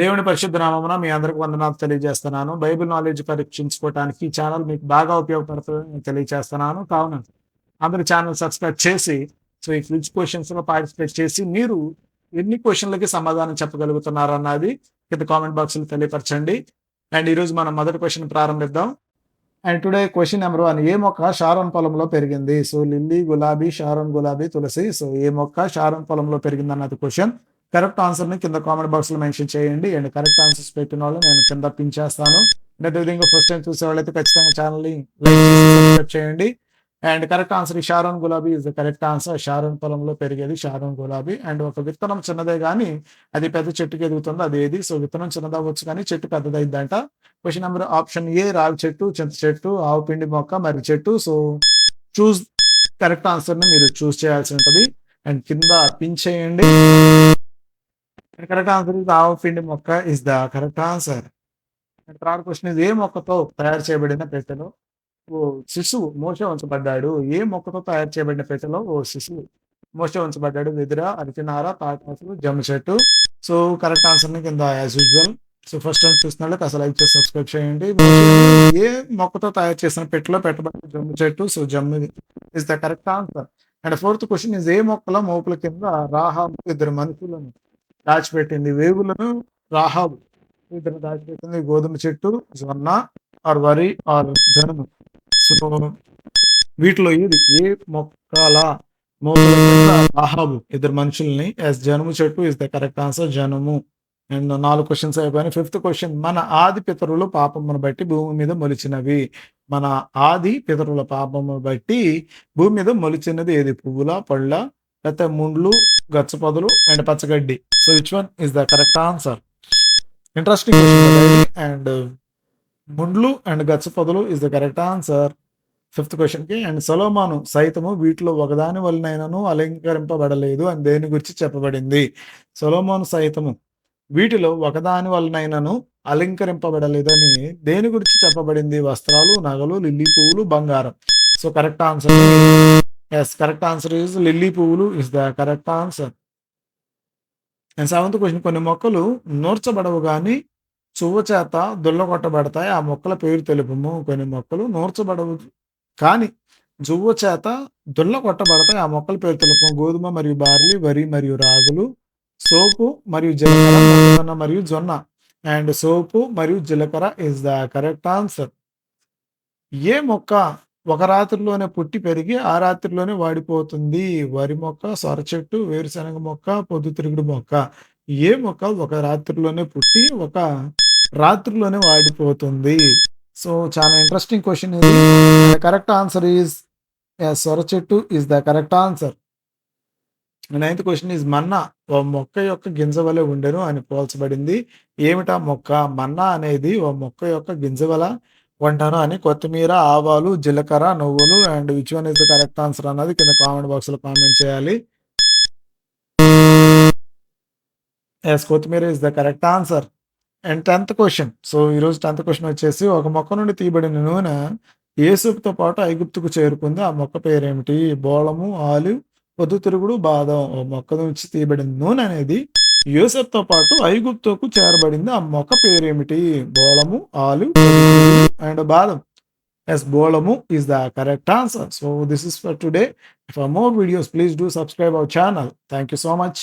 దేవుని పరిశుద్ధ నామమున మీ అందరికి వందనాలు తెలియజేస్తున్నాను. బైబిల్ నాలెడ్జ్ పరీక్షించుకోవడానికి ఈ ఛానల్ మీకు బాగా ఉపయోగపడుతుందని తెలియజేస్తున్నాను. కావున అందరి ఛానల్ సబ్స్క్రైబ్ చేసి సో ఈ క్విజ్ క్వశ్చన్స్లో పార్టిసిపేట్ చేసి మీరు ఎన్ని క్వశ్చన్లకి సమాధానం చెప్పగలుగుతున్నారు అన్నది కింద కామెంట్ బాక్స్లో తెలియపరచండి. అండ్ ఈరోజు మనం మొదటి క్వశ్చన్ ప్రారంభిద్దాం. And today question number one ఏ మొక్క షారోన్ పొలంలో పెరిగింది? సో లిల్లీ గులాబీ షారోన్ గులాబీ తులసి. సో ఏ మొక్క షారోన్ పొలంలో పెరిగింది అన్నది క్వశ్చన్. కరెక్ట్ ఆన్సర్ని కింద కామెంట్ బాక్స్లో మెన్షన్ చేయండి. అండ్ కరెక్ట్ ఆన్సర్స్ పెట్టిన వాళ్ళు నేను కింద పిన్ చేస్తాను. అండ్ ఫస్ట్ టైం చూసే వాళ్ళైతే ఖచ్చితంగా ఛానల్ని సబ్స్క్రైబ్ చేయండి. అండ్ కరెక్ట్ ఆన్సర్ షారోన్ గులాబీ is the correct answer Sharon పొలంలో పెరిగేది షారోన్ గులాబీ. అండ్ ఒక విత్తనం చిన్నదే కానీ అది పెద్ద చెట్టుకి ఎదుగుతుంది అది ఏది? సో విత్తనం చిన్నదవ్వచ్చు కానీ చెట్టు పెద్దదైందంట. క్వశ్చన్ నెంబర్ ఆప్షన్ ఏ రావి చెట్టు చింత చెట్టు ఆవు పిండి మొక్క మరి చెట్టు. సో చూస్ కరెక్ట్ ఆన్సర్ని మీరు చూస్ చేయాల్సి ఉంటుంది. అండ్ కింద పిన్ చేయండి. కరెక్ట్ ఆన్సర్ ఇస్ ఆవ పిండి మొక్క is the correct answer third question is ఏ మొక్కతో తయారు చేయబడిన పెట్టెలో ఓ శిశువు మోస ఉంచబడ్డాడు ఏ మొక్కతో తయారు చేయబడిన పెట్టెలో ఓ శిశువు మోస ఉంచబడ్డాడు వెదిర అరిచినార తాటాసులు జమ్మ చెట్టు సో కరెక్ట్ ఆన్సర్ని కింద as usual so first time చూసిన అసలు లైక్ చేసి సబ్స్క్రైబ్ చేయండి. ఏ మొక్కతో తయారు చేసిన పెట్టెలో పెట్టబడిన జమ్ము చెట్టు so Jammu is the correct answer and fourth question is ఏ మొక్కలో మోపుల కింద రాహా ఇద్దరు మనుషులను దాచిపెట్టింది వేగులను రాహాబు. ఇద్దరు దాచిపెట్టింది గోధుమ చెట్టు జొన్న ఆర్ వరి ఆర్ జనుము సో వీటిలో ఇది ఏ మొక్కల రాహాబు? ఇద్దరు మనుషుల్ని ఎస్ జనుము చెట్టు ఇస్ ద కరెక్ట్ ఆన్సర్ జనుము. అండ్ నాలుగు క్వశ్చన్స్ అయిపోయిన ఫిఫ్త్ క్వశ్చన్ మన ఆది పితరులు పాపమును బట్టి భూమి మీద మొలిచినవి. మన ఆది పితరుల పాపమును బట్టి భూమి మీద మొలిచినది ఏది? పువ్వుల పళ్ళ లేకపోతే ముండ్లు గచ్చపదులు అండ్ పచ్చగడ్డి. So which one is the correct answer interesting and ముండ్లు and గచ్చపదులు is the correct answer fifth క్వశ్చన్కి అండ్ సలోమాను సైతము వీటిలో ఒకదాని వలనైనను అలంకరింపబడలేదు అని దేని గురించి చెప్పబడింది? సొలోమాను సైతము వీటిలో ఒకదాని వలనైనను అలంకరింపబడలేదని దేని గురించి చెప్పబడింది? వస్త్రాలు నగలు లిల్లీ పువ్వులు బంగారం. So correct answer yes correct answer is lily పువ్వులు is the correct answer and seventh question కొన్ని మొక్కలు నూర్చబడవు కానీ చువ్వ చేత దుల్లగొట్టబడతాయి ఆ మొక్కల పేరు తెలుపుము. కొన్ని మొక్కలు నూర్చబడవు కానీ జువ్వ చేత దుల్ల కొట్టబడతాయి. ఆ మొక్కల పేరు తెలుపు గోధుమ మరియు బార్లీ వరి మరియు రాగులు సోపు మరియు జీలకర్ర మొక్కజొన్న మరియు జొన్న. అండ్ సోపు మరియు జీలకర్ర ఇస్ ద కరెక్ట్ ఆన్సర్ ఏ మొక్క ఒక రాత్రిలోనే పుట్టి పెరిగి ఆ రాత్రిలోనే వాడిపోతుంది వరి మొక్క సొర చెట్టు వేరుశనగ మొక్క పొద్దుతిరుగుడు మొక్క. ఏ మొక్క ఒక రాత్రిలోనే పుట్టి ఒక రాత్రిలోనే వాడిపోతుంది? సో చాలా ఇంట్రెస్టింగ్ క్వశ్చన్ ఇది. కరెక్ట్ ఆన్సర్ ఈజ్ సొర చెట్టు is the correct answer ninth question is manna ఓ మొక్క యొక్క గింజ వలె ఉండెను అని పోల్చబడింది. ఏమిటా మొక్క? మన్నా అనేది ఓ మొక్క యొక్క గింజ వల వంటను అని కొత్తిమీర ఆవాలు జీలకర్ర నువ్వులు and which one is the correct answer అన్నది కింద కామెంట్ బాక్స్లో కామెంట్ చేయాలి. ఎస్ కొత్తిమీర is the correct answer and tenth question so ఈరోజు టెన్త్ క్వశ్చన్ వచ్చేసి ఒక మొక్క నుండి తీయబడిన నూనె ఏసుకుతో పాటు ఐగుప్తుకు చేరుకుంది. ఆ మొక్క పేరేమిటి? బోళము ఆలివ్ పొద్దుతిరుగుడు బాదం. ఓ మొక్క నుంచి తీయబడిన నూనె అనేది యూసెఫ్తో పాటు ఐగుప్తుకు చేరబడింది. ఆ మొక్క పేరేమిటి? బోళము ఆలు అండ్ బాదం. Yes బోళము is the correct answer so this is for today for more videos please do subscribe our channel thank you so much